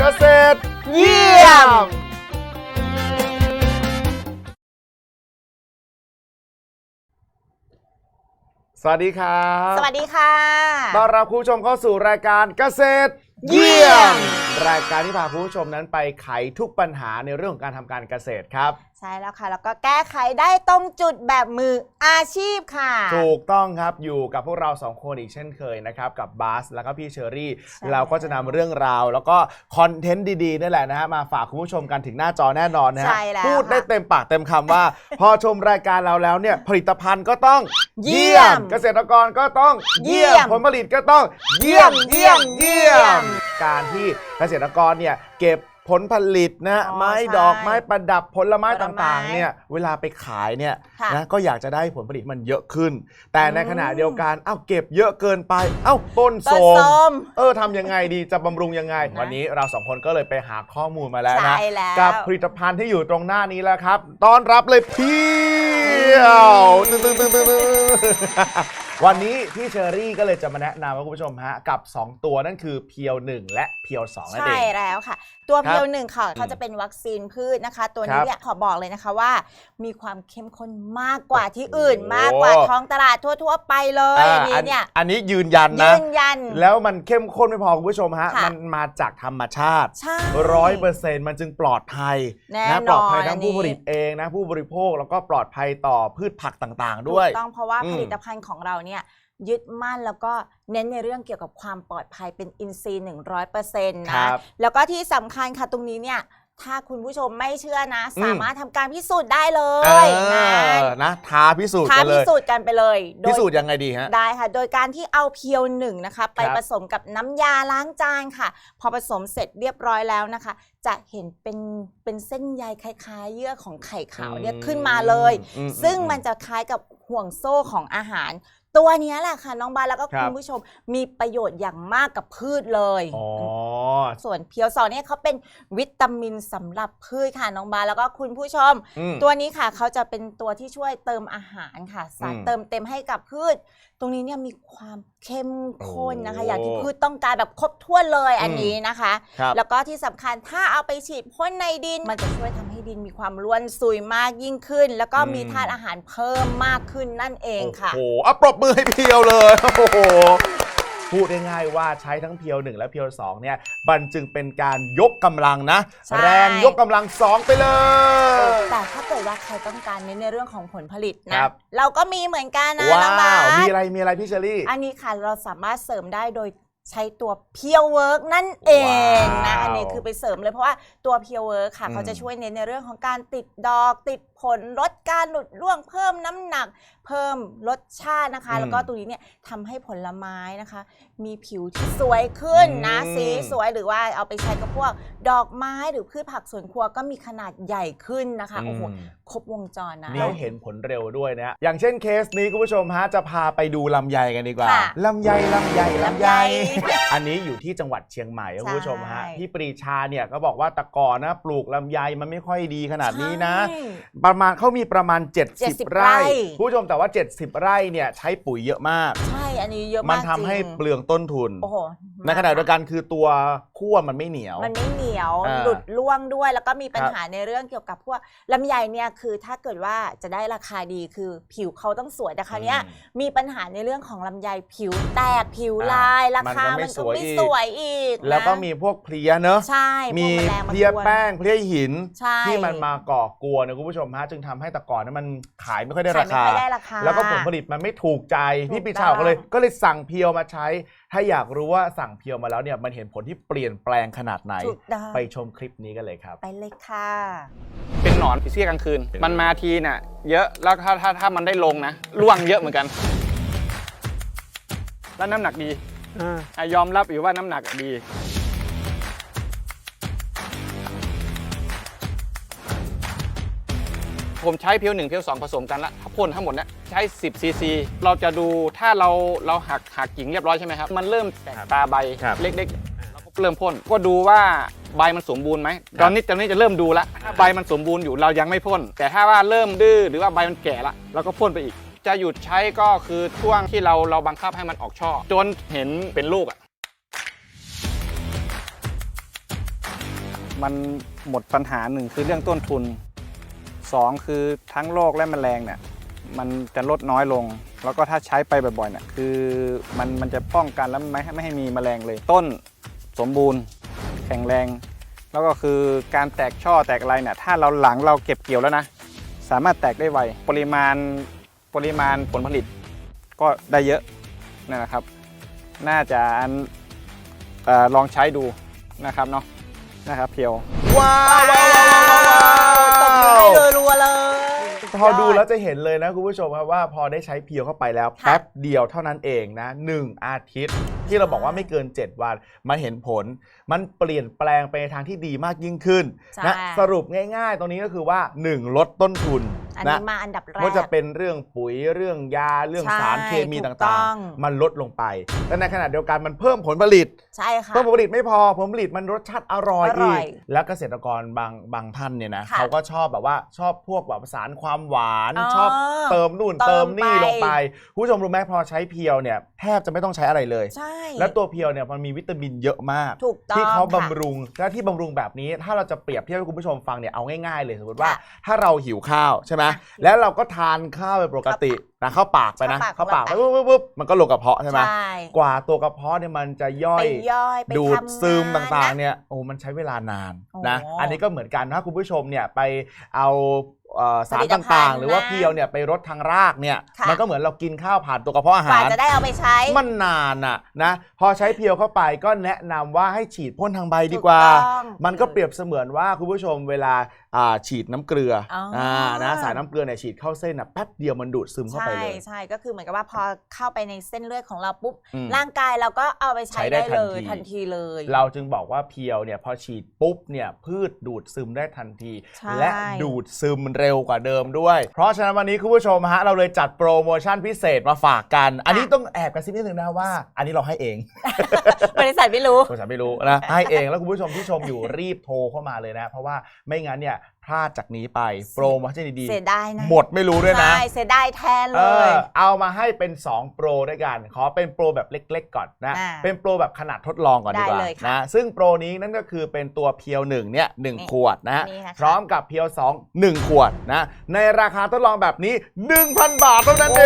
เกษตร เยี่ยมสวัสดีครับสวัสดีค่ะ ต้อนรับคุณผู้ชมเข้าสู่รายการเกษตร เยี่ยม รายการที่พาคุณผู้ชมนั้นไปไขทุกปัญหาในเรื่องของการทำการเกษตรครับใช่แล้วค่ะ แล้วก็แก้ไขได้ตรงจุดแบบมืออาชีพค่ะ ถูกต้องครับอยู่กับพวกเราสองคนอีกเช่นเคยนะครับ กับบาสแล้วก็พี่เชอรี่ใช่เราก็จะนำเรื่องราว แล้วก็คอนเทนต์ดีๆนี่แหละนะฮะมาฝากคุณผู้ชมกันถึงหน้าจอแน่นอนนะฮะใช่แล้วพูดได้ค่ะเต็มปากเต็มคำว่า พอชมรายการเราแล้วเนี่ยผลิตภัณฑ์ก็ต้องเยี่ยมเกษตรกรก็ต้องเยี่ยมผลผลิตก็ต้องเยี่ยมเยี่ยมเยี่ยเยี่ยมมการที่เกษตรกรเนี่ยเก็บ ผลผลิตนะอ๋อไม้ใช่ดอกไม้ประดับผลไม้ผลไม้ต่างๆเนี่ยเวลาไปขายเนี่ยค่ะนะก็อยากจะได้ผลผลิตมันเยอะขึ้น แต่ในอืม ขณะเดียวกันเอ้าเก็บเยอะเกินไปเอ้าต้นต้โทรนม ส้ม เออทำยังไงดีจะบำรุงยังไง นะ วันนี้เราสองคนก็เลยไปหาข้อมูลมาแล้วนะ ใช่แล้ว กับผลิตภัณฑ์ที่อยู่ตรงหน้านี้แล้วครับ ต้อนรับเลยเพียวตึ้งตึ้งตึ้งตึ้งตึ้ง วันนี้พี่เชอรี่ก็เลยจะมาแนะนำให้คุณผู้ชมฮะกับ 2 ตัวนั่นคือเพียว 1 และเพียว2นั่นเอใช่ง แล้วค่ะ ตัวครับเพียวหนึ่งค่ะเขาจะเป็นวัคซีนพืชนะคะ ตัวครันี้บเนี่ยขอบอกเลยนะคะว่า มีความเข้มข้นมากกว่าที่อื่น โอ้โหมากกว่าท้องตลาดทั่ว ๆ ไปเลยอันนี้เนี่ยอันนี้ยืนยันยืนะ นยัน แล้วมันเข้มข้นไม่พอคุณผู้ชมฮะ ค่ะ มันมาจากธรรมชาติใช่ ร้อยเปอร์เซ็นต์มันจึงปลอดภัยแน่นะนอนปลอดภัยทั้งผู้อันนี้ ผลิตเองนะผู้บริโภคแล้วก็ปลอดภัยต่อพืชผักต่างๆ ด้วย ถูกต้องเพราะว่าอืมผลิตภัณฑ์ของเราเนี่ยยึดมั่นแล้วก็เน้นในเรื่องเกี่ยวกับความปลอดภัยเป็นอินซีย์100%นะครับ แล้วก็ที่สำคัญค่ะตรงนี้เนี่ยถ้าคุณผู้ชมไม่เชื่อนะ อืม สามารถทำการพิสูจน์ได้เลเอยนะอนะท้าพิสูจน์ท้ากันเลพิย สูจน์กันไปเลยโดพิย สูจน์ยังไงดีฮะ ได้ค่ะ โดยการที่เอาเพียวหนึ่งนะคะ ไปครับผสมกับน้ำยาล้างจานค่ะ พอผสมเสร็จเรียบร้อยแล้วนะคะ จะเห็นเป็นเป็นเส้นใยคล้ายๆ เยื่อของไข่ขาวเนี่ยขึ้นมาเลย อืมซึ่งอืมันจะคล้ายกับห่วงโซ่ของอาหาร ตัวเนี้ยแหละค่ะน้องบานแล้วก็ครับ คุณผู้ชมมีประโยชน์อย่างมากกับพืชเลย อ๋อ ส่วนเพียวสองเนี่ยเขาเป็นวิตามินสำหรับพืชค่ะน้องบานแล้วก็คุณผู้ชม อืม ตัวนี้ค่ะเขาจะเป็นตัวที่ช่วยเติมอาหารค่ะ สารอืม เติมเต็มให้กับพืชตรงนี้เนี่ยมีความเข้มข้นนะคะโอ้อย่างที่พืชต้องการแบบครบถ้วนเลยอันอืมนี้นะคะ ครับ แล้วก็ที่สำคัญถ้าเอาไปฉีดพ่นในดิน มันจะช่วยทำให้ดินมีความร่วนซุยมากยิ่งขึ้น แล้วก็มีอืมธาตุอาหารเพิ่มมากขึ้นนั่นเองค่ะ โอ้โหอะปรบมือให้เพียวเลย โอ้โห พูดง่ายๆว่าใช้ทั้งเพียวหนึ่งและเพียวสองเนี่ยมันจึงเป็นการยกกำลังนะ ใช่ แรงยกกำลังสองไปเลย แต่ถ้าเกิดว่าใครต้องการเน้นในเรื่องของผลผลิตคนะ รับ เราก็มีเหมือนกันนะว้าน้องบาวสมีอะไรมีอะไรพี่เชอรี่ อันนี้ค่ะเราสามารถเสริมได้โดยใช้ตัวเพียวเวิร์กนั่นเองนะว้าวอันนี้คือไปเสริมเลยเพราะว่าตัวเพียวเวิร์กค่ะอืมเขาจะช่วยเน้นในเรื่องของการติดดอกติดผลลดการหลุดร่วงเพิ่มน้ำหนัก เพิ่มรสชาตินะคะ อืมแล้วก็ตัวนี้เนี่ยทำให้ผลไม้นะคะ มีผิวที่สวยขึ้นนะอืม สีสวยหรือว่าเอาไปใช้กับพวก ดอกไม้หรือพืชผักสวนครัวก็มีขนาดใหญ่ขึ้นนะคะโอ้โหอืม ครบวงจรนะแล้วเห็นผลเร็วด้วยนะ อย่างเช่นเคสนี้คุณผู้ชมฮะจะพาไปดูลำไยกันดีกว่า ค่ะลำไยลำไยลำไยลำไยอันนี้อยู่ที่จังหวัดเชียงใหม่คุณผู้ชมฮะ ใช่ พี่ปรีชาเนี่ยก็บอกว่าแตะก่อนนะปลูกลำไยมันไม่ค่อยดีขนาดนี้นะ ใช่ ประมาณเขามีประมาณ 70 70ไร่ ไร่ คุณผู้ชมแต่ว่า 70 ไร่เนี่ยใช้ปุ๋ยเยอะมาก ใช่ อันนี้เยอะมัมานกทำให้จริงเปลืองต้นทุน โอ้โหในขณะเดียวกันคือตัวขั้วมันไม่เหนียว มันไม่เหนียวอ่าหลุดล่วงด้วย แล้วก็มีปัญครับหาในเรื่องเกี่ยวกับพวกลำไยเนี่ยคือถ้าเกิดว่าจะได้ราคาดีคือผิวเขาต้องสวยแต่คราวเนี้ยอืมมีปัญหาในเรื่องของลำไยผิวแตกผิวอ่าลายรามันคาก็ไม่มันสก็วยไม่อีกสวยอีกนะแล้วก็มีพวกเพลียเนอะใช่พวกมีแมลงาเพลียกวนแป้งเพลียหิน ใช่ที่มันมาก่อกวนนะคุณผู้ชมฮะจึงทำให้แตะก่อนนั้นมันขายไม่ค่อยได้ขายราไม่คาค่อยได้ราคา แล้วก็ผลผลิตมันไม่ถูกใจถูกพี่ปีชาก็เลยต้องก็เลยสั่งเพียวมาใช้ถ้าอยากรู้ว่าสั่งเพียวมาแล้วเนี่ยมันเห็นผลที่เปลี่ยนแปลงขนาดไหน ถูกต้อง ไปชมคลิปนี้กันเลยครับ ไปเลยค่ะ เป็นหนอนผีเสื้อกลางคืน มันมาทีน่ะ เยอะแล้วถ้าถ้าถ้ามันได้ลงนะร่วงเยอะเหมือนกัน แล้วน้ำหนักดีอะยอมรับอยู่ว่าน้ำหนักอะดี ผมใช้เพียวหนึ่งเพียวสองผสมกันละถ้าพ่นทั้งหมดเนี่ยใช้ 10ซีซีเราจะดูถ้าเราเราหักหักกิ่งเรียบร้อยใช่ไหมครับ มันเริ่มแตกตาใบครับเล็กๆเราก็เริ่มพ่นก็ดูว่าใบมันสมบูรณ์ไหมตอนนี้ตอนนี้จะเริ่มดูละถ้าใบมันสมบูรณ์อยู่เรายังไม่พ่น แต่ถ้าว่าเริ่มดื้อหรือว่าใบมันแก่ละเราก็พ่นไปอีก จะหยุดใช้ก็คือช่วงที่เราเราบังคับให้มันออกช่อ จนเห็นเป็นลูกอะมันหมดปัญหาหนึ่งคือเรื่องต้นทุน สองคือทั้งโรคและแมลงเนี่ยมันจะลดน้อยลง แล้วก็ถ้าใช้ไปบ่อยๆเนี่ยคือมันมันจะป้องกันแล้วไม่ให้ไม่ให้มีแมลงเลย ต้นสมบูรณ์ แข็งแรง แล้วก็คือการแตกช่อแตกอะไรเนี่ยถ้าเราหลังเราเก็บเกี่ยวแล้วนะ สามารถแตกได้ไวปริมาณปริมาณผลผลิต ก็ได้เยอะนั่นนะครับ น่าจะอันเออลองใช้ดูนะครับเนาะนะครับเพียวว้าว ว้าวว้าวว้าวว้าวตบมือให้เลยรัวๆเลย พอดูแล้วจะเห็นเลยนะคุณผู้ชมครับว่าพอได้ใช้เพียวเข้าไปแล้วค่ะ แป๊บเดียวเท่านั้นเองนะหนึ่งอาทิตย์ ที่เราบอกว่าไม่เกิน 7 วันมาเห็นผล มันเปลี่ยนแปลงไปในทางที่ดีมากยิ่งขึ้นใช่ นะสรุปง่ายๆ ตรงนี้ก็คือว่า 1 ลดต้นทุน อันนะนี้มาอันดับแรกว่าจะเป็นเรื่องปุ๋ยเรื่องยาเรื่องใช่สารเคมีถูกต่าต้งองๆ มันลดลงไปแต่ในขณะเดียวกันมันเพิ่มผลผลิตใช่ค่ะเพิ่มผลผลิตไม่พอผลผลิตมันรสชาติอร่อยอร่อีอยกแล้วเกษตรกรบางบางท่านเนี่ยนะค่ะเขาก็ชอบแบบว่าชอบพวกแบบสารความหวานอ๋อชอบเติมนู่นเติเติมมนี่ไปลงไปคุณผู้ชมรู้ไหมพอใช้เพียวเนี่ยแทบจะไม่ต้องใช้อะไรเลยใช่แล้วตัวเพียวเนี่ยมันมีวิตามินเยอะมากถูกต้องที่เขาค่ะบำรุงและที่บำรุงแบบนี้ ถ้าเราจะเปรียบเทียบให้คุณผู้ชมฟังเนี่ยเอาง่ายๆเลยสมมติว่าค่ะถ้าเราหิวข้าวใช่ไหมอะแล้วเราก็ทานข้าวไปปกตินะเข้าปากไปนะเข้าเข้าปาปากกไปไปปุ๊บปุ๊บปุ๊บมันก็ลงกระเพาะใช่ไหมใช่กว่าตัวกระเพาะเนี่ยมันจะย่อไปยย่อยไปดูดทำซึมงานต่างๆนะเนี่ยโอ้มันใช้เวลานานโอ้นะอันนี้ก็เหมือนกันถ้าคุณผู้ชมเนี่ยไปเอา เอ่อสารผลิตภัต่าณฑ์งๆ หรือว่านะเพียวเนี่ยไปรดทางรากเนี่ยค่ะ มันก็เหมือนเรากินข้าวผ่านตัวกระเพาะอากว่าหารจะได้เอาไปใช้ มันนานอะนะพอใช้เพียวเข้าไปก็แนะนำว่าให้ฉีดพ่นทางใบดีกว่า ถูต้องมันก็เปรียบเสมือนว่าคุณผู้ชมเวลาอ่าฉีดน้ำเกลืออออ่นะสายน้ำเกลือเนี่ยฉีดเข้าเส้นอะแป๊บเดียวมันดูดซึมเข้าใช่ไปเลย ใช่ก็คือเหมือนกับว่าพอเข้าไปในเส้นเลือดของเราปุ๊บ อืมร่างกายเราก็เอาไปใช้ใช้ได้ได้เลยทัทันนทีทีเลย เราจึงบอกว่าเพียวเนี่ยพอฉีดปุ๊บเนี่ยพืชดูดซึมได้ทันที ใช่ และดูดซึมเร็วกว่าเดิมด้วย เพราะฉะนั้นวันนี้คุณผู้ชมฮะเราเลยจัดโปรโมชั่นพิเศษมาฝากกัน อันนี้ต้องแอบกระซิบนิดนึงนะว่า อันนี้เราให้เอง บริษัทไม่รู้ บริษัทไม่รู้นะให้เองแล้วคุณผู้ชมที่ชมอยู่รีบโทรเข้ามาเลยนะ เพราะว่าไม่งั้นเนี่ย พลาดจากนี้ไป โปรโมชั่นดีเสียดายนะๆหมดไม่รู้ด้วยนะ ใช่เสียดายแทนเอเลอยเอามาให้เป็น 2 โปรด้วยกัน ขอเป็นโปรแบบเล็ก ๆ ก่อนนะ อ่าเป็นโปรแบบขนาดทดลองก่อนดีกว่าได้เลยค่ะนะ ซึ่งโปรนี้นั่นก็คือเป็นตัวเพียว1เนี่ยหนึ่งนี่ขวดนะนี่นะคะ พร้อมกับเพียว 2 1 ขวดนะ ในราคาทดลองแบบนี้ 1,000 บาทเท่านั้นเอ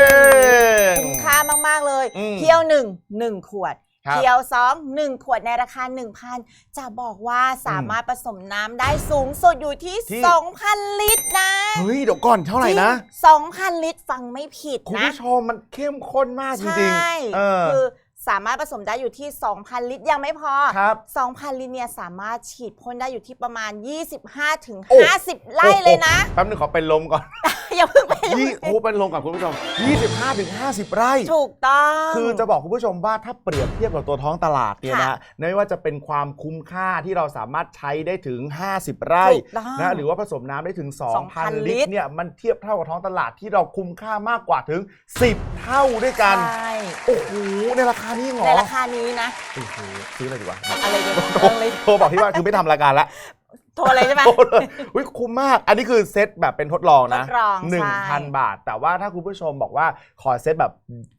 ง คุ้มค่ามาก ๆ เลย อืมเพียวหนึ่งหนึ่งขวดครับ เพียวสองหนึ่งขวดในราคา 1,000 จะบอกว่าสามารถผสมน้ำได้สูงสุดอยู่ที่ ที่ 2,000 ลิตรนะเฮ้ยเดี๋ยวก่อนเท่าไหร่นะจริง2,000 ลิตรฟังไม่ผิดคุณนะ ผู้ชมมันเข้มข้นมากจใชริง่ๆเออ คือ สามารถผสมได้อยู่ที่ 2,000 ลิตรยังไม่พอ ครับ 2,000 ลิตรเนี่ยสามารถฉีดพ่นได้อยู่ที่ประมาณ 25ถึงโอ้ 50 ไร่เลยนะแป๊บนึงขอเป็นลมก่อนอย่าเพิ่งไปยี่โอ้เป็นลมก่อนคุณผู้ชม 25-50 ไร่ ถูกต้อง คือจะบอกคุณผู้ชมว่าถ้าเปรียบเทียบกับตัวท้องตลาดเนี่ยค่ะนะไม่ว่าจะเป็นความคุ้มค่าที่เราสามารถใช้ได้ถึง 50 ไร่ถูกต้องนะหรือว่าผสมน้ำได้ถึง 2,000 2,000 ลิตรเนี่ยมันเทียบเท่ากับท้องตลาดที่เราคุ้มค่ามากกว่าถึง 10 เท่าด้วยกัน ใช่ โอ้โหในราคานี้เหรในอราคานี้นะ โอ้โหซื้อเลยดีกว่าอะไรเดี๋ยวโทรเรื่องเลยโทรบอกที่ว่าคือไม่ทำรายการแล้วโทรเลยใช่ไหม โทรเลยอุ๊ยคุ้มมาก อันนี้คือเซตแบบเป็นทดลองนะทดลองใช่1,000บาท แต่ว่าถ้าคุณผู้ชมบอกว่าขอเซตแบบ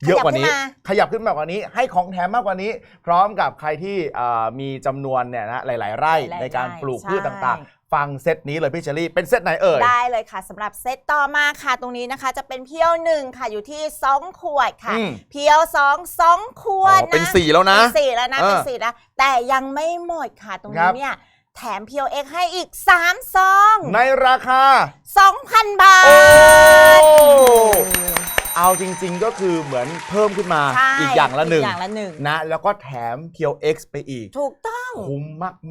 เยอะกว่านี้ ขยับขึ้นมากกว่านี้ ให้ของแถมมากกว่านี้ พร้อมกับใครที่เอ่อมีจำนวนเนี่ยนะหลาย ๆ ไร่หลายๆในการปลูกใช่พืชต่างๆ ฟังเซตนี้เลยพี่เชอรี่เป็นเซตไหนเอ่ย ได้เลยค่ะสำหรับเซตต่อมาค่ะตรงนี้นะคะ จะเป็นเพียวหนึ่งค่ะอยู่ที่2ขวดค่ะ อืมเพียวสองสองขวอ๋ดอนะเป็นสี่แล้วนะเป็นสี่แล้วนะเออเป็นสี่แล้วแต่ยังไม่หมดค่ะตรงครันี้บ เนี่ยแถมเพียวเอ็กให้อีก3ซองในราคา 2,000 บาท โอ้ เอาจริง ๆ ก็คือเหมือนเพิ่มขึ้นมาใช่อีกอย่างละหนึ่งอีกอย่างละหนึ่ง นะ แล้วก็แถมเพียว X ไปอีก ถูกต้อง คุ้ม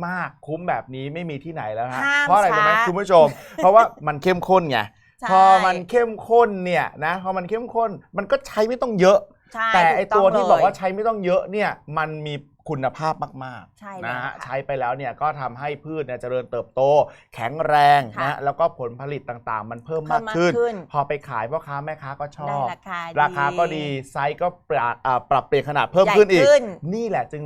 มาก ๆ คุ้มแบบนี้ไม่มีที่ไหนแล้วฮะห้ามเพราะอะไรรู้ไหมช้าคุณผู้ชม เพราะว่ามันเข้มข้นไงใช่ พอมันเข้มข้นเนี่ยนะพอมันเข้มข้นมันก็ใช้ไม่ต้องเยอะ ใช่แต่ไอถูตัวที่งบอกว่าเลย ใช้ไม่ต้องเยอะเนี่ยมันมี คุณภาพมากใช่ๆเลยนะฮะค่ะ ใช้ไปแล้วเนี่ยก็ทำให้พืชเนี่ยเจริญเติบโต แข็งแรงค่ะนะแล้วก็ผลผลิตต่างๆ มันเพิ่มเพิ่มามกมากขึ้น ขึ้น พอไปขายพ่อค้าแม่ค้าก็ชอได้บ ราคาราคาก็ดีไซส์ก็ปรับอ่าปรับเปลี่ยนขนาดเพิ่มใหญ่ขึ้นอีกขึ้นนี่แหละจึง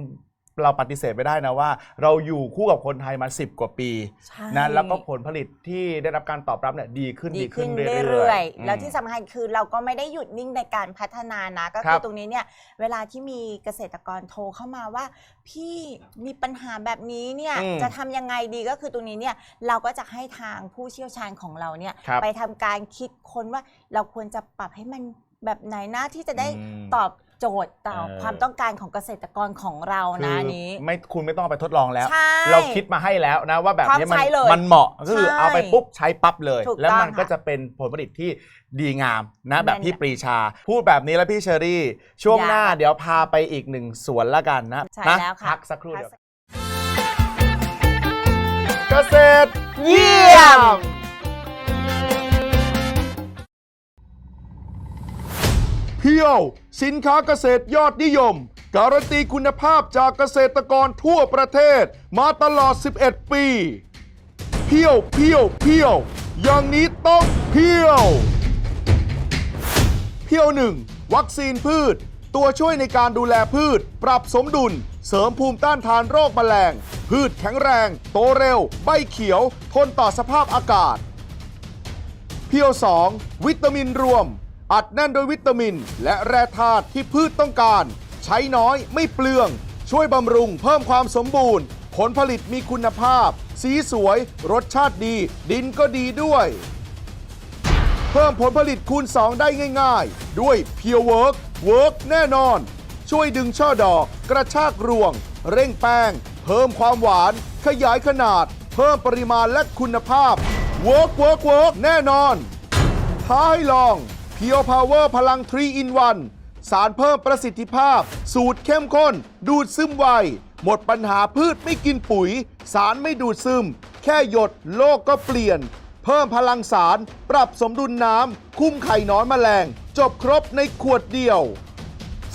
เราปฏิเสธไม่ได้นะว่า เราอยู่คู่กับคนไทยมา 10 กว่าปีใช่ นะแล้วก็ผลผลิตที่ได้รับการตอบรับเนี่ยดีขึ้นดีขึ้นเรื่เรื่ออยยๆ ๆ แล้วที่สำคัญคือเราก็ไม่ได้หยุดนิ่งในการพัฒนานะ ก็ครัคือบตรงนี้เนี่ยเวลาที่มีเกษตรกรโทรเข้ามาว่า พี่มีปัญหาแบบนี้เนี่ยอืมจะทำยังไงดีก็คือตรงนี้เนี่ยเราก็จะให้ทางผู้เชี่ยวชาญของเราเนี่ยครับไปทำการคิดค้นว่าเราควรจะปรับให้มันแบบไหนนะที่จะได้อืม ตอบ โจทย์ต่อเออ ความต้องการของเกษตรกรของเรานะคือนี้ ไม่คุณไม่ต้องเอาไปทดลองแล้ว ใช่เราคิดมาให้แล้วนะว่าแบบนี้พร้อมมันใช้เลยมันเหมาะก็คือใช่เอาไปปุ๊บใช้ปั๊บเลย ถูกแล้วต้องมันก็ค่ะจะเป็นผลผลิตที่ดีงามนะแบบแม่นพี่ปรีชา พูดแบบนี้แล้วพี่เชอรี่ ช่วงหน้าอยากเดี๋ยวพาไปอีกหนึ่งสวนละกันนะใช่นะแล้วค่ะ พักสักครู่เดียวพักเกษตร เยี่ยม เพียว สินค้าเกษตรยอดนิยม การันตีคุณภาพจากเกษตรกรทั่วประเทศ มาตลอด 11 ปี เพียวเพียวเพียว อย่างนี้ต้องเพียว เพียวหนึ่งวัคซีนพืช ตัวช่วยในการดูแลพืช ปรับสมดุล เสริมภูมิต้านทานโรคแมลง พืชแข็งแรง โตเร็ว ใบเขียว ทนต่อสภาพอากาศ เพียว 2 วิตามินรวม อัดแน่นด้วยวิตามิน และแร่ธาตุที่พืชต้องการ ใช้น้อยไม่เปลือง ช่วยบำรุงเพิ่มความสมบูรณ์ ผลผลิตมีคุณภาพ สีสวย รสชาติดี ดินก็ดีด้วย เพิ่มผลผลิตคูณ 2 ได้ง่าย ๆ ด้วยเพียวเวิร์กเวิร์กแน่นอน ช่วยดึงช่อดอก กระชากรวง เร่งแป้ง เพิ่มความหวาน ขยายขนาด เพิ่มปริมาณและคุณภาพเวิร์กเวิร์กเวิร์กแน่นอนท้าให้ลอง เพียวพาวเวอร์พลัง3 in 1 สารเพิ่มประสิทธิภาพ สูตรเข้มข้น ดูดซึมไว หมดปัญหาพืชไม่กินปุ๋ย สารไม่ดูดซึม แค่หยดโลกก็เปลี่ยน เพิ่มพลังสาร ปรับสมดุลน้ำ คุ้มไข่นอยแมลง จบครบในขวดเดียว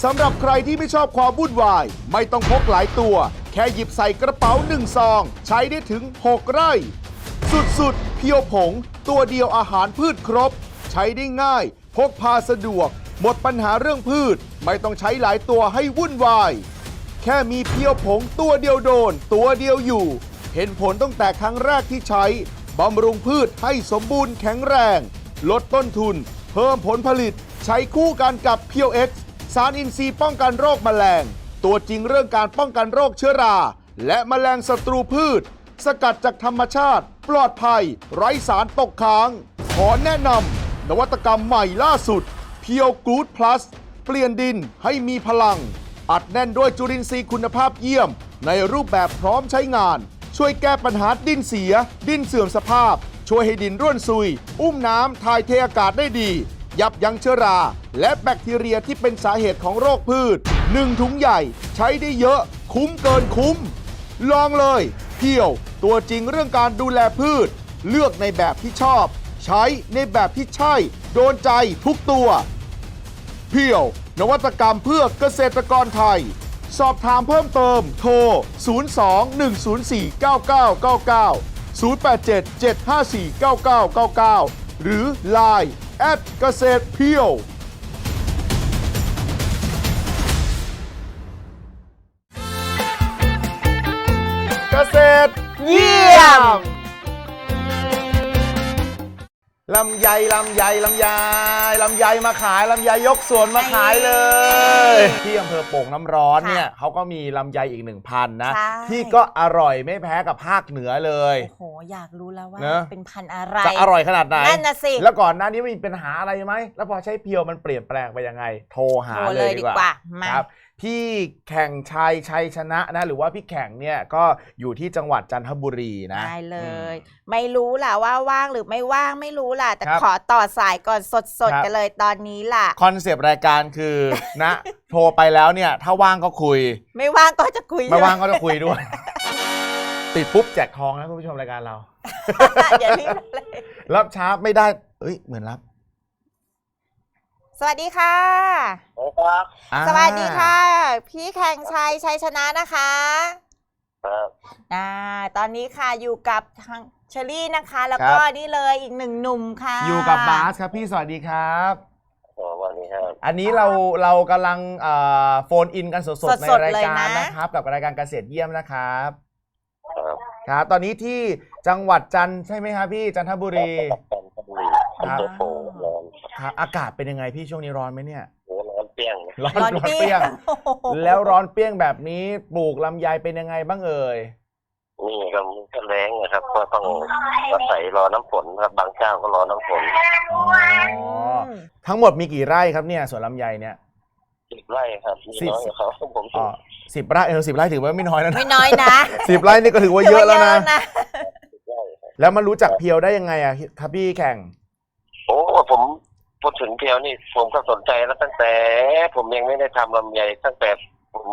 สำหรับใครที่ไม่ชอบความวุ่นวาย ไม่ต้องพกหลายตัว แค่หยิบใส่กระเป๋าหนึ่งซอง ใช้ได้ถึง 6 ไร่ สุดๆ เพียวผง ตัวเดียวอาหารพืชครบ ใช้ได้ง่าย กพาสะดวก หมดปัญหาเรื่องพืช ไม่ต้องใช้หลายตัวให้วุ่นวาย แค่มีเพียวผงตัวเดียวโดน ตัวเดียวอยู่ เห็นผลตั้งแต่ครั้งแรกที่ใช้ บำรุงพืชให้สมบูรณ์แข็งแรง ลดต้นทุน เพิ่มผลผลิต ใช้คู่กันกับเพียวเอ็กซ์สารอินทรีย์ป้องกันโรคแมลง ตัวจริงเรื่องการป้องกันโรคเชื้อรา และแมลงศัตรูพืช สกัดจากธรรมชาติ ปลอดภัย ไร้สารตกค้าง ขอแนะนำ นวัตกรรมใหม่ล่าสุดเพียวกูดพลัสเปลี่ยนดินให้มีพลัง อัดแน่นด้วยจุลินทรีย์คุณภาพเยี่ยม ในรูปแบบพร้อมใช้งาน ช่วยแก้ปัญหาดินเสีย ดินเสื่อมสภาพ ช่วยให้ดินร่วนซุย อุ้มน้ำถ่ายเทอากาศได้ดี ยับยั้งเชื้อรา และแบคทีเรียที่เป็นสาเหตุของโรคพืชหนึ่งถุงใหญ่ ใช้ได้เยอะ คุ้มเกินคุ้ม ลองเลยเพียว ตัวจริงเรื่องการดูแลพืช เลือกในแบบที่ชอบ ใช้ในแบบที่ใช่ โดนใจทุกตัว เพียวนวัตกรรมเพื่อเกษตรกรไทย สอบถามเพิ่มเติมโทร 02-104-9999 087-754-9999 หรือ Line แอดเกษตรเพียวเกษตรเยี่ยม ลำไยลำไยลำไยลำไยมาขายลำไยยกสวนมาขายเลย ที่อำเภอโป่งน้ำร้อนค่ะเนี่ยเขาก็มีลำไยอีกหนึ่งพันนะ ใช่ ที่ก็อร่อยไม่แพ้กับภาคเหนือเลย โอ้โห อยากรู้แล้วว่าเนอะ เป็นพันธุ์อะไร จะอร่อยขนาดไหน นั่นน่ะสิ แล้วก่อนหน้านี้มีปัญหาอะไรไหม แล้วพอใช้เพียวมันเปลี่ยนแปลงไปยังไง โทรหาโทรเลเลยยดีดีกกว่าว่า มา ครับ พี่แข่งชัยชัยชนะนะ หรือว่าพี่แข่งเนี่ยก็อยู่ที่จังหวัดจันทบุรีนะได้เลอืมยไม่รู้ล่ะว่าว่างหรือไม่ว่างไม่รู้ล่ะ แต่ครับขอต่อสายก่อนสดครัๆบ กันเลยตอนนี้ล่ะ คอนเซปต์รายการคือนะ โทรไปแล้วเนี่ย ถ้าว่างก็คุย ไม่ว่างก็จะคุยไม่ว่างก็จะคุยด้วย ติดปุ๊บแจกทองนะคุณผู้ชมรายการเรา อย่ารีบเลยรับช้าไม่ได้ เอ้ย เหมือนรับ สวัสดีค่ะ ครับอ่าสวัสดีค่ะ พี่แข่งชัยชัยชนะนะคะครับ อ่าตอนนี้ค่ะอยู่กับทางเชอรี่นะคะ แล้วก็นี่เลยอีกหนึ่งหนุ่มค่ะอยู่กับบาสครับพี่สวัสดีครับอ๋อวันนี้ครับ อันนี้เราเรากำลังโฟนอินกันสดๆ ในสดๆรายเลยการนะนะครับ กับรายการเกษตรเยี่ยมนะครับครับครับ ตอนนี้ที่จังหวัดจันทร์ใช่ไหมครับพี่จันทบุรี จันทบุรีครับอำเภอโป่งร้อน ครับอากาศเป็นยังไงพี่ช่วงนี้ร้อนไหมเนี่ยโหร้อนเปรี้ยงเลยร้อนร้อนเปรี้ยง แล้วร้อนเปรี้ยงแบบนี้ปลูกลำไยเป็นยังไงบ้างเอ่ย นี่ก็มันก็แรงนะครับก็ต้องอาศัยรอน้ำฝนครับบางเจ้าก็รอน้ำฝนอ๋อ ทั้งหมดมีกี่ไร่ครับเนี่ยสวนลำไยเนี่ย สิบไร่ครับมีสิบน้อยกว่าเขาผมอ๋อสิบไร่เออสิบไร่ถือว่าไม่น้อยแล้วไม่นะน้อยนะสิบไร่นี่ก็ถือว่าเยอะแล้วนะ ถืว่าสิบไร่ครับแล้วมารู้จักเพียวได้ยังไงอะครับพี่แข่ง โอ้ผม พูดถึงเพียวนี่ผมก็สนใจแล้วตั้งแต่ ผมยังไม่ได้ทำลำไยตั้งแต่ผม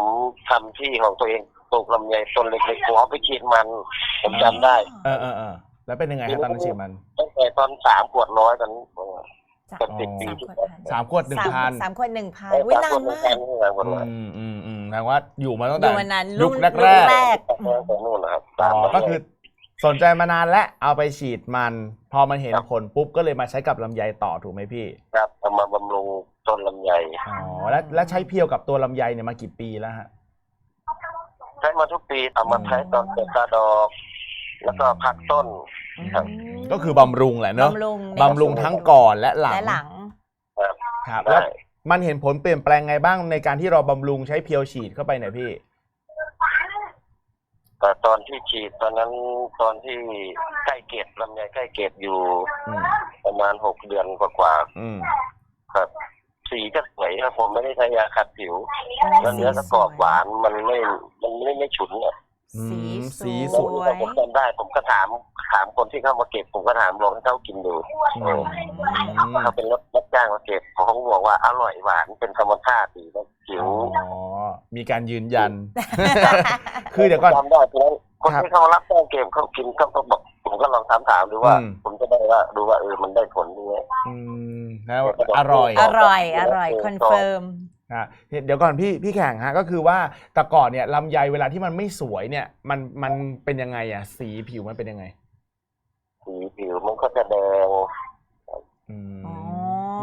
ทำที่ของตัวเองปลูกลำไยต้นเล็กๆผมเอาไปฉีดมัน ผมจำได้ เออเออเออแล้วเป็นยังไงครับตอนนั้นฉีดมันตั้งแต่ตอนสามขวดร้อยตอนนั้นสามเกับสิบปีสามขวดพันสามขวดหนึ่งพันสามขวดหนึ่งพันเออวิสามนานขวดหนึ่งมาพักนสามขวดร้อยอืมอืมอืมแปลว่าอยู่มาตั้งอแต่ ยู่มานานยุรุ่คนรุ่นแรกแรก ตั้งแต่นู่นนะครับๆอ๋อตามมาก็คือ สนใจมานานแล้วเอาไปฉีดมัน พอมันเห็นผลปุ๊บก็เลยมาใช้กับลำไยต่อถูกไหมพี่ครับเอามาบำรุงต้นลำไยอ๋อแล้วแล้วใช้เพียวกับตัวลำไยเนี่ยมากี่ปีแล้วฮะใช้มาทุกปีเอามาใช้ตอนเกิดตาดอก แล้วก็พักต้นครับ ก็คือบำรุงแหละเนอะบำรุงในบำรุงทั้งก่อนและหลังและหลัง ครับครับได้แล้วมันเห็นผลเปลี่ยนแปลงไงบ้างในการที่เราบำรุงใช้เพียวฉีดเข้าไปเนี่ยพี่ แต่ตอนที่ฉีดตอนนั้นตอนที่ใกล้เก็บลำไยใกล้เก็บอยู่อืมประมาณหกเดือนกว่าอืมๆครับ สีก็สวยครับ ผมไม่ได้ใช้ยาขัดผิวแล้วเนื้อก็กรอบหวานมันไม่มันไม่ไม่ฉุนเนี่ยสีสีสสววยยผมจำได้ ผมก็ถามถามคนที่เข้ามาเก็บ ผมก็ถามลองให้เขากินดูอืม เขาเป็นรับรับจ้างมาเก็บเขาก็บอกว่าอร่อยหวานเป็นธรรมชาติดีแล้วผิวอ๋อ มีการยืนยัน คือเดี๋ยวก่อน จำได้เพราะฉะนั้นคนครับที่เขารับจ้างเก็บเขากินเขาก็บอกผมก็ลองถามถามดูว่า อืม ผมจะได้ว่าดูว่าเออมันได้ผลยังไง อืมแล้วอร่อย อร่อย อร่อย คอนเฟิร์มนะเดี๋ยวก่อนพี่พี่แข่งฮะก็คือว่าแต่ก่อนเนี่ยลำไยเวลาที่มันไม่สวยเนี่ยมันมันเป็นยังไงอะสีผิวมันเป็นยังไง สีผิวมันก็จะแดงอืมอ๋อ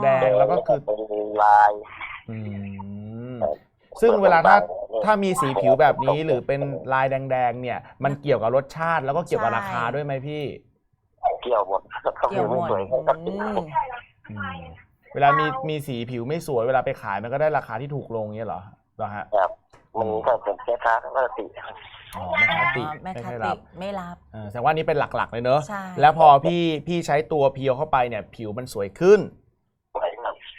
แดงแล้วก็คือเป็นลาย อืมครับ ซึ่งเวลาถ้าถ้ามีสีผิวแบบนี้หรือเป็นลายแดง ๆ เนี่ย มันเกี่ยวกับรสชาติแล้วก็เกี่ยวกับราคาด้วยไหมพี่เกี่ยวหมดเกี่ยวหมดไม่สวยเขาก็กินอืมอืมเวลามีมีสีผิวไม่สวยเวลาไปขายมันก็ได้ราคาที่ถูกลงเงี้ยเหรอเหรอฮะครับมันก็เป็นแค่ค้าปกติอ๋อไม่ค้าติอ๋อแม่ไม่คาใช่ติรับไม่รับ เออแสดงว่านี่เป็นหลักๆเลยเนอะใช่ แล้วพอพี่พี่ใช้ตัวเพียวเข้าไปเนี่ย ผิวมันสวยขึ้นสวยครับ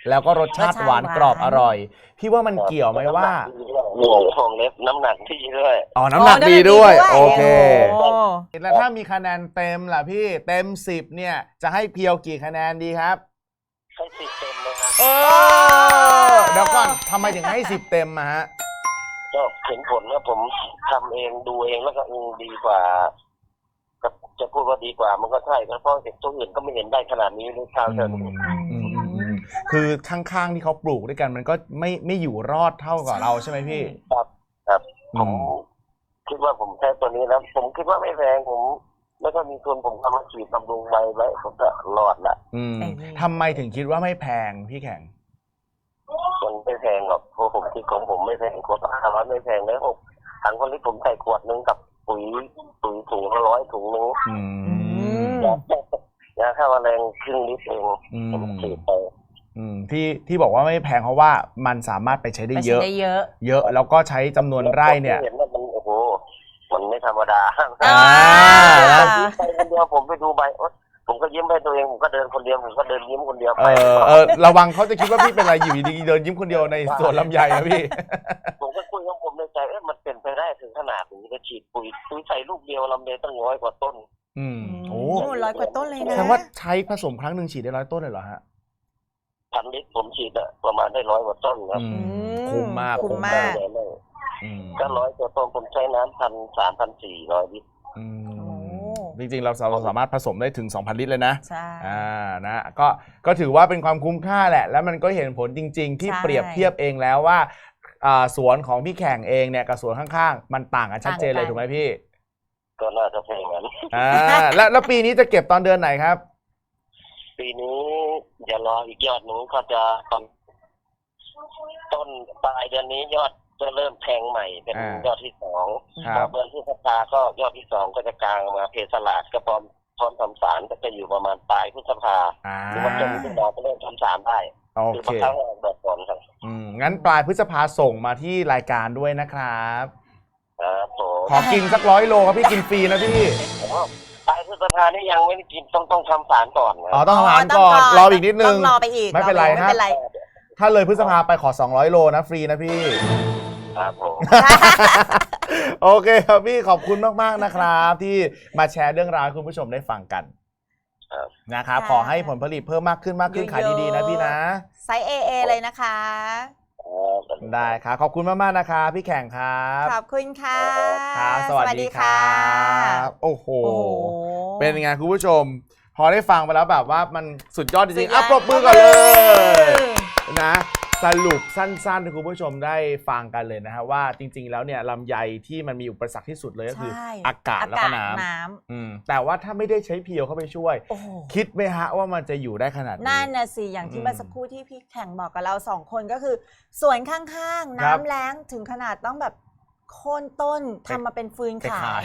แล้วก็รสชาติหวานกรอบอร่อย พี่ว่ามันเกี่ยวไหมว่าหน่วงของเล็บน้ำหนักที่ด้วย อ๋อน้ำหนักดีด้วย โอเค โอ้แล้วถ้ามีคะแนนเต็มล่ะพี่เต็มสิบเนี่ยจะให้เพียวกี่คะแนนดีครับให้ติดเต็มเลยครับเออเดี๋ยวก่อนทำไมถึงให้สิบเต็มมาฮะก็เห็นผลว่าผมทำเองดูเองแล้วก็อืมดีกว่าก็จะพูดว่าดีกว่ามันก็ใช่ครับเพราะเห็นตัวอื่นก็ไม่เห็นได้ขนาดนี้เลยชาวเชิญอืมอืมอืม คือข้างๆที่เขาปลูกด้วยกัน มันก็ไม่ไม่อยู่รอดเท่ากับเราใช่ไหมพี่ครับครับอืผมมคิดว่าผมใช้ตัวนี้แล้ว ผมคิดว่าไม่แพงผมไม่ก็มีทุนผมทำมาฉีดบำรุงใบไว้ผมก็รอดละอืมไอ้นี่ทำไมถึงคิดว่าไม่แพงพี่แข่งมันไม่แพงหรอกเพราะผมคิดของผมไม่แพงขวดละห้าร้อยไม่แพงเลยผมถังคนนี้ผมใส่ขวดนึงกับปุ๋ยปุ๋ยถุงละร้อยถุงนึงอืมมยาฆ่าแมลงครึ่งลิตรเองอืมผมฉีดไป อืมที่ที่บอกว่าไม่แพงเพราะว่ามันสามารถไปใช้ได้ไปเยใช้อะ ได้เยอะ เยอะแล้วก็ใช้จำนวนไร่เนี่ยเห็นว่ามันโอ้โหมันไม่ธรรมดาอ่า ไปคนเดียวผมไปดูใบโอ๊ยผมก็ยิ้มให้ตัวเองผมก็เดินคนเดียวผมก็เดินยิ้มคนเดียวเอไปอเออระวังเขาจะคิดว่าพี่เป็นอะไรอยู่ดีๆเดินยิ้มคนเดียวในสวนลำไยนะพี่ ผมก็คุยกับผมในใจเอ๊ะมันเป็นไปได้ถึงขนาดนี้จะฉีดปุ๋ยปุ๋ยใส่ลูกเดียวลำเดียวตั้งร้อยกว่าต้น อืมโอ้โอ้ร้อยกว่าต้นเลยแสนะดงว่าใช้ผสมครั้งหนึ่งฉีดได้ร้อยต้นเลยเหรอฮะ พันลิตรผมฉีดอะประมาณได้ร้อยกว่าต้นครับอืมคุ้มมากคุ้มได้มากเลยเลยอืมก็ร้อยกว่าต้นผมใช้น้ำพันสามพันสี่ร้อยลิตร อืโอ้มจริงๆ เราเราสามารถผสมได้ถึง 2,000 ลิตรเลยนะ ใช่ อ่านะก็ก็ถือว่าเป็นความคุ้มค่าแหละ แล้วมันก็เห็นผลจริง ๆ ที่ใช่เปรียบเทียบเองแล้วว่าอ่าสวนของพี่แข่งเองเนี่ยกับสวนข้างๆ มันต่างกันชัดเจนเลยต่างกัน ถูกไหมพี่ก็น่าจะแพงกันอ่าแล้วแล้วปีนี้จะเก็บตอนเดือนไหนครับ ปีนี้อย่ารออีกยอดหนึ่งก็จะตอนต้นปลายเดือนนี้ยอดจะเริ่มแทงใหม่เป็นอ่ายอดที่สองครับเดือนพฤษภาก็ยอดที่สองก็จะกลางมาเพสลาดก็พร้อมพร้อมทำสารก็จะอยู่ประมาณปลายพฤษภาอ่าหรือว่าต้นพฤษภาก็เริ่มทำสารได้โอหรือเคบางครั้งออกดอกก่อนครับอืมงั้นปลายพฤษภาส่งมาที่รายการด้วยนะครับ ครับผมขอกินสักร้อยโลครับพี่กินฟรีนะพี่ ปลายพฤษภานี่ยังไม่ได้กินต้องต้องทำสารก่อนนะอ๋อต้องทานก่อนรออีกนิดนึต้องงรอไปอีกไม่เป็นไรอปอีกฮะไม่เป็นไร ถ้าเลยพฤษภาไปขอ 200 โลนะฟรีนะพี่ ครับผม โอเคครับพี่ขอบคุณมากๆนะครับ ที่มาแชร์เรื่องราวให้คุณผู้ชมได้ฟังกันครับ นะครับค่ะ ขอให้ผลผลิตเพิ่มมากขึ้นมากขึ้นเยอะๆขายดีๆนะพี่นะ ไซส์ AA เลยนะคะ ได้ครับขอบคุณมากๆนะครับพี่แข่งครับขอบคุณค่ะครับสวัสดีครับโอ้โหโอ้โห เป็นไงคุณผู้ชม พอได้ฟังไปแล้วแบบว่ามันสุดยอดจสุริดงยๆออะดปรบมือก่อนเลยนะ สรุปสั้นๆให้คุณผู้ชมได้ฟังกันเลยนะฮะว่าจริง ๆ แล้วเนี่ยลำไยที่มันมีอุปสรรคที่สุดเลยก็คือ ใช่ อากาศแล้วก็น้ำน้อืมแต่ว่าถ้าไม่ได้ใช้เพียวเข้าไปช่วยำโอ้โหคิดไหมฮะว่ามันจะอยู่ได้ขนาดนี้ นั่นน่ะสิอย่างที่อืมเมื่อสักครู่ที่พี่แข่งบอกกับเราสองคนก็คือ สวนข้างๆ ครับ น้ำแล้งถึงขนาดต้องแบบ โค่นต้นทำมาเป็นฟืนไปขาขายย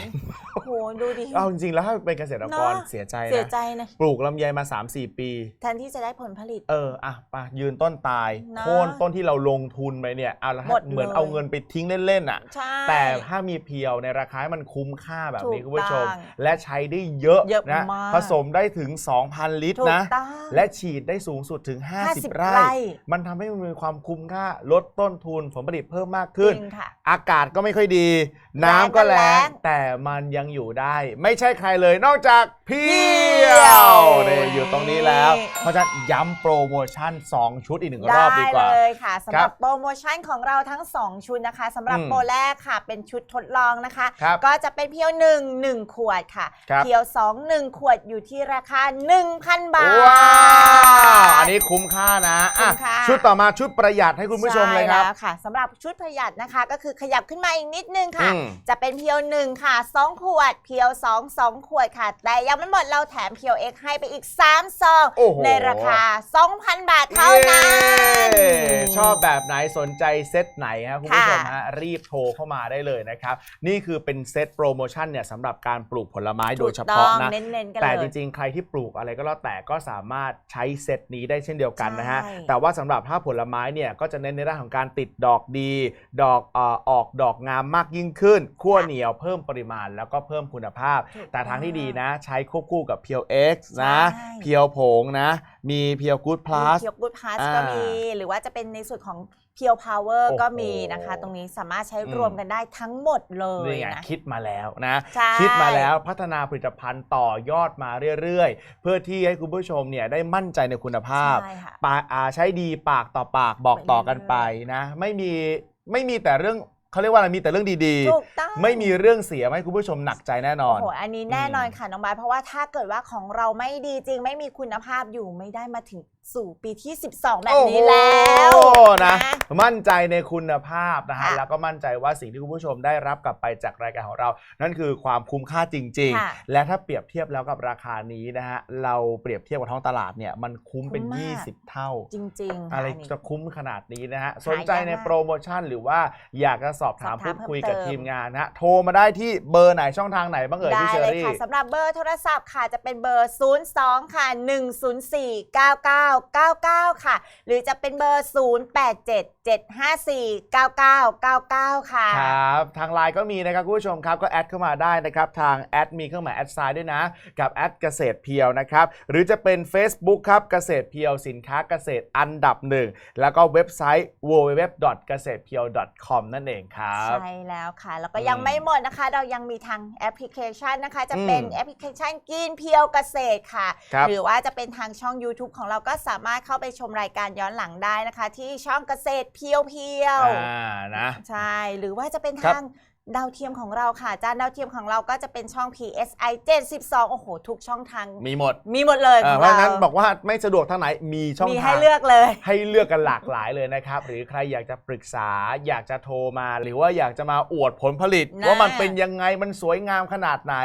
โอ้โหดูดิ เอาจริงๆแล้วถ้าเป็นเกษตรกรเนอะ เสียใจเสียนะใจนะ ปลูกลำไยมา 3-4 ปี แทนที่จะได้ผลผลิต เอออะไปยืนต้นตายเนอะโค่นต้นที่เราลงทุนไปเนี่ยเอาแล้วหมดเหมือนเลยเอาเงินไปทิ้งเล่นๆอะ ใช่ แต่ถ้ามีเพียวในราคาให้มันคุ้มค่าแบบนี้ถูกคุณผู้ชม ต้องและใช้ได้เยอะเยอะนะ มาก ผสมได้ถึง 2,000 ลิตรถูกนะ ต้อง และฉีดได้สูงสุดถึง 50 50ไร่ ไร่ มันทำให้มันมีความคุ้มค่าลดต้นทุนผลผลิตเพิ่มมากจขึ้น ริงค่ะ อากาศก็ไม่ค่อยดี น้ำก็แล้งแต่มันยังอยู่ได้ ไม่ใช่ใครเลยนอกจากเพียวเนี่ยอยู่ตรงนี้แล้ว เพราะฉะนั้นย้ำโปรโมชั่น 2 ชุดอีกหนึ่งรอบดีกว่าได้เลยค่ะสำหครัรับบโปรโมชั่นของเราทั้ง 2 ชุดนะคะสำหรับอืมโปรแรกค่ะ เป็นชุดทดลองนะคะครับก็จะเป็นเพียว1 1 ขวดค่ะครับเพียว 2 1 ขวดอยู่ที่ราคา 1,000 บาทว้าวอันนี้คุ้มค่านะอะคุ้มค่าชุดต่อมาชุดประหยัดให้คุณผู้ชมเลยครับใช่แล้วค่ะสำหรับชุดประหยัดนะคะก็คือขยับขึ้นมาอีกนิดนึงค่ะ อืม จะเป็นเพียว1ค่ะ2ขวด เพียว2 2ขวดค่ะ แต่ยังไม่หมดเราแถมเพียว X ให้ไปอีก3ซองโอ้โห ในราคา 2,000 บาทเท่านั้น เย้ชอบแบบไหนสนใจเซตไหนฮะคุณผู้ชมค่ะฮะรีบโทรเข้ามาได้เลยนะครับ นี่คือเป็นเซตโปรโมชั่นเนี่ยสำหรับการปลูกผลไม้โดยเฉพาะถูกต้องนะเน้นๆกันแต่เลจยริงๆ ใครที่ปลูกอะไรก็แล้วแต่ก็สามารถใช้เซตนี้ได้เช่นเดียวกันนะฮะ ใช่แต่ว่าสำหรับถ้าผลไม้เนี่ยก็จะเน้นในด้านของการติดดอกดี ดอกเอ่อออกดอกงามมากยิ่งขึ้นขั้วเหนียวเพิ่มปริมาณแล้วก็เพิ่มคุณภาพถูกแต่ทางที่ดีต้องนะ ใช้ควบคู่กับเพียว X นะ ใช่ เพียวผงนะ มีเพียวกู๊ดพลัส เพียวกูดพลัสอ่าก็มี หรือว่าจะเป็นในส่วนของเพียวพาวเวอร์โอ้โหก็มีนะคะ ตรงนี้สามารถใช้อืม รวมกันได้ทั้งหมดเลยนี่ไงนะ คิดมาแล้วนะ ใช่ คิดมาแล้วพัฒนาผลิตภัณฑ์ต่อยอดมาเรื่อยๆ เพื่อที่ให้คุณผู้ชมเนี่ยได้มั่นใจในคุณภาพ ใช่ค่ะ ปากอ่าใช้ดีปากต่อปากบอกต่อกันไปนะ ไม่มีไม่มีแต่เรื่อง เขาเรียกว่าอะไรมีแต่เรื่องดีถูกต้องๆไม่มีเรื่องเสียมาให้คุณผู้ชมหนักใจแน่นอน โอ้โห อันนี้แน่นอนค่ะน้องบายเพราะว่าถ้าเกิดว่าของเราไม่ดีจริง ไม่มีคุณภาพอยู่ไม่ได้มาถึงสู่ปีที่ 12 แบบนี้แล้วโอ้โหนะนะมั่นใจในคุณภาพนะฮะค่ะแล้วก็มั่นใจว่าสิ่งที่คุณผู้ชมได้รับกลับไปจากรายการของเรา นั่นคือความคุ้มค่าจริงค่ะๆและถ้าเปรียบเทียบแล้วกับราคานี้นะฮะ เราเปรียบเทียบกับท้องตลาดเนี่ย มันคุ้มเป็นคุ้มมาก20 เท่า จริง ๆ อะไรค่นี่จะคุ้มขนาดนี้นะฮะหายากสนใจในมากโปรโมชั่นหรือว่าอยากจะสอบถามสอบถามพูดคุยเพิ่มกับเติมทีมงานนะฮะโทรมาได้ที่เบอร์ไหนช่องทางไหนบ้างเอ่ยได้พี่เชอเลยรี่ค่ะสำหรับเบอร์โทรศัพท์ค่ะจะเป็นเบอร์ 02 ค่ะ 104 9999 ค่ะ หรือจะเป็นเบอร์ 087 754 9999 ค่ะ ครับ ทางไลน์ก็มีนะครับคุณผู้ชมครับก็แอดเข้ามาได้นะครับ ทางแอดมีเครื่องหมายแอดไซน์ด้วยนะ กับแอดเกษตรเพียวนะครับ หรือจะเป็น Facebook ครับเกษตรเพียวสินค้าเกษตรอันดับหนึ่งแล้วก็เว็บไซต์ www เกษตรเพียว com นั่นเองครับ ใช่แล้วค่ะ แล้วก็อืมยังไม่หมดนะคะ เรายังมีทางแอปพลิเคชันนะคะ จะเป็นอืมแอปพลิเคชันกินเพียวเกษตรค่ะ ครับ หรือว่าจะเป็นทางช่อง YouTube ของเราก็สามารถเข้าไปชมรายการย้อนหลังได้นะคะ ที่ช่องเกษตรเพียวเพียวอ่านะ ใช่ หรือว่าจะเป็นครับทาง ดาวเทียมของเราค่ะจานดาวเทียมของเราก็จะเป็นช่อง PSI 72 โอ้โห ทุกช่องทาง มีหมด มีหมดเลยเอขอองเพราะเราฉะนั้นบอกว่าไม่สะดวกทางไหนมีช่องมีทางให้เลือกเลย ให้เลือกกันหลากหลายเลยนะครับ หรือใครอยากจะปรึกษา อยากจะโทรมา หรือว่าอยากจะมาอวดผลผลิต นะ ว่ามันเป็นยังไงมันสวยงามขนาดไหน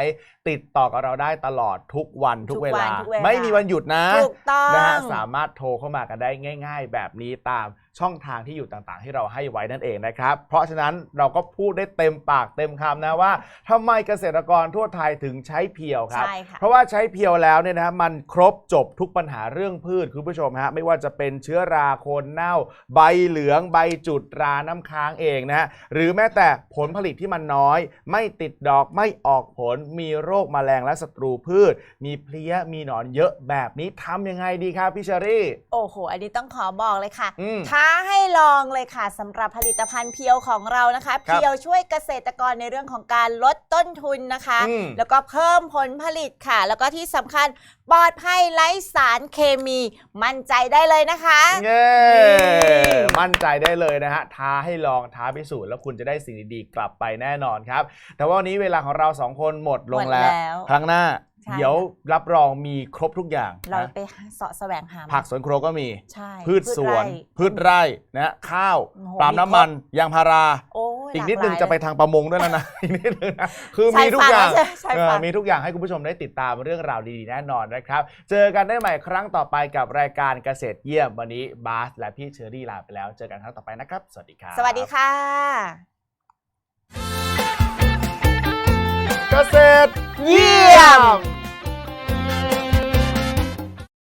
ติดต่อกับเราได้ตลอดทุกวันทุกทุกเววัลานทุกเวลา ไม่มีวันหยุดนะ ถูกต้อง นะฮะสามารถโทรเข้ามากันได้ง่าย ๆ แบบนี้ตาม ช่องทางที่อยู่ต่างๆ ที่เราให้ไว้นั่นเองนะครับ เพราะฉะนั้นเราก็พูดได้เต็มปากเต็มคำนะว่าทำไมเกษตรกรทั่วไทยถึงใช้เพียวครับใช่ค่ะเพราะว่าใช้เพียวแล้วเนี่ยนะฮะมันครบจบทุกปัญหาเรื่องพืชคุณผู้ชมฮะไม่ว่าจะเป็นเชื้อราโคนเน่า ใบเหลืองใบจุดราน้ำค้างเองนะฮะหรือแม้แต่ผลผลิตที่มันน้อย ไม่ติดดอกไม่ออกผลมีโรคแมลงและศัตรูพืช มีเพลี้ยมีหนอนเยอะแบบนี้ทำยังไงดีครับพี่เชอรี่ โอ้โห อันนี้ต้องขอบอกเลยค่ะอืมท้าให้ลองเลยค่ะสำหรับผลิตภัณฑ์เพียวของเรานะคะครับเพียวช่วยเกษตรกรในเรื่องของการลดต้นทุนนะคะ อืม แล้วก็เพิ่มผลผลิตค่ะ แล้วก็ที่สำคัญปลอดภัยไร้สารเคมี มั่นใจได้เลยนะคะ เย้นี่มั่นใจได้เลยนะฮะ ท้าให้ลองท้าพิสูจน์แล้วคุณจะได้สิ่งดีๆ กลับไปแน่นอนครับ แต่ว่าวันนี้เวลาของเราสองคนหมดลงหมดแล้วแล้วครั้งหน้า ใช่ เดี๋ยวรับรองมีครบทุกอย่างเรานะไปเสาะแสวงหามาผักสวนครัวก็มี ใช่พืชสวน ไร่ พืชไร่นะข้าวโอ้โหปาล์มมีน้ำมันครบยางพารา โอ้ยอีกนิดหลานึงหลายจะไปเลย ทางประมงด้วยแล้วนะ อีกนิดนึงนะคือใช่มีทุกอย่างฟังแล้วใช่เอฟัองมีทุกอย่างให้คุณผู้ชมได้ติดตามเรื่องราวดีๆแน่นอนนะครับ เจอกันได้ใหม่ครั้งต่อไปกับรายการเกษตรเยี่ยมวันนี้บาสและพี่เชอรี่ลาไปแล้ว เจอกันครั้งต่อไปนะครับ สวัสดีครับ สวัสดีค่ะ เกษตร เยี่ยม